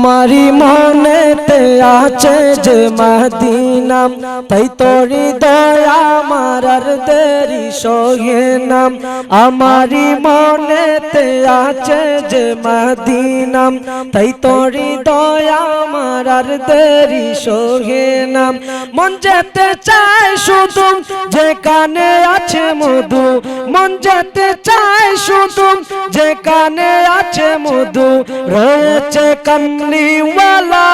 আমারি মনেতে আছে যে মদিনাম তাই তোরি দয়া আমার আর দেরি সহে নাম আমারি মনেতে আছে যে মদিনাম তাই তোরি দয়া আমার আর দেরি সহে নাম মন যেতে চায় শুধু যেখানে আছে মধু, মন যেতে চায় যেখানে আছে মধু, রয়েছে কমলিওয়ালা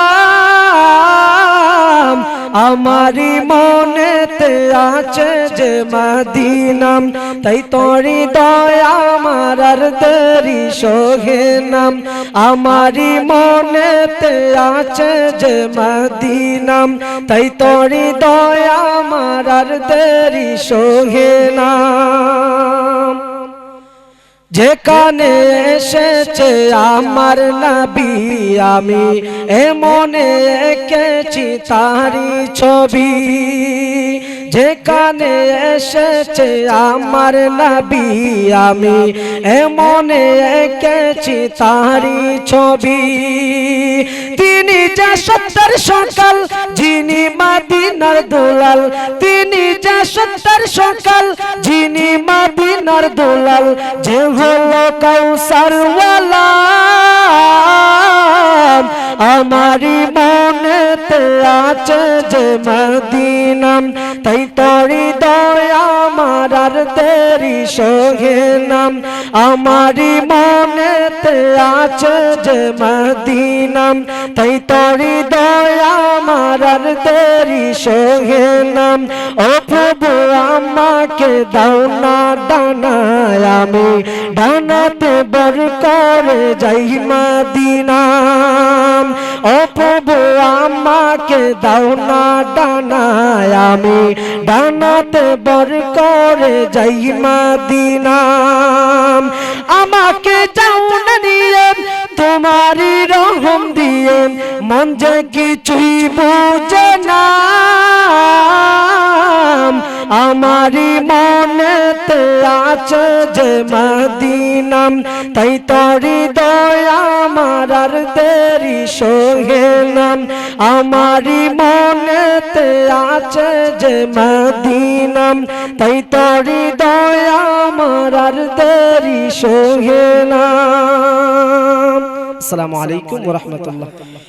আমারি মনেতে আছে যে মদিনাম। তাই তোরি দয়া আমার আর দেরি সোহে নাম। আমারি মনেতে আছে যে মদিনাম। তাই তোরি দয়া আমার আর দেরি সোহে নাম। যেখানে এসেছে আমার নাবি আমি এমনে এঁকেছি তারি ছবি। যেখানে এসেছে আমার নাবি আমি এমনে এঁকেছি তারি ছবি। যা সত্তর সকাল, যিনি মাদিনার দুলাল, তিনি যা সত্তর সকাল, যিনি মাদিনার দুলাল, যে হলো কৌসারওয়ালা আমারি আছে যে তাই তরি দয়া আর তেরি সহে নাম, আমারি মনেতে আছে যে মদিনাম। তাই তরি দয়া আমার আর তেরি সহে নাম। ও প্রভু, আমাকে দাও না ডানায়। আমি ডানাতে বর করে যাই মদিনাম। ও প্রভু আমাকে দাও না ডানায়, আমি ডানাতে বর করে যাই মদিনাম। আমাকে যাও না নিয়ে, তোমারই রহম দিয়ে, মন যে কিছুই বুঝে না। আমারি মনেতে আছে যে মদিনাম তাই তরি দয়া আমার আর দেরি সোহে নাম। আমারি মনেতে আছে যে মদিনাম, তাই তরি দয়া আমার আর দেরি সোহে নাম। আসসালামু আলাইকুম রাহমাতুল্লাহ।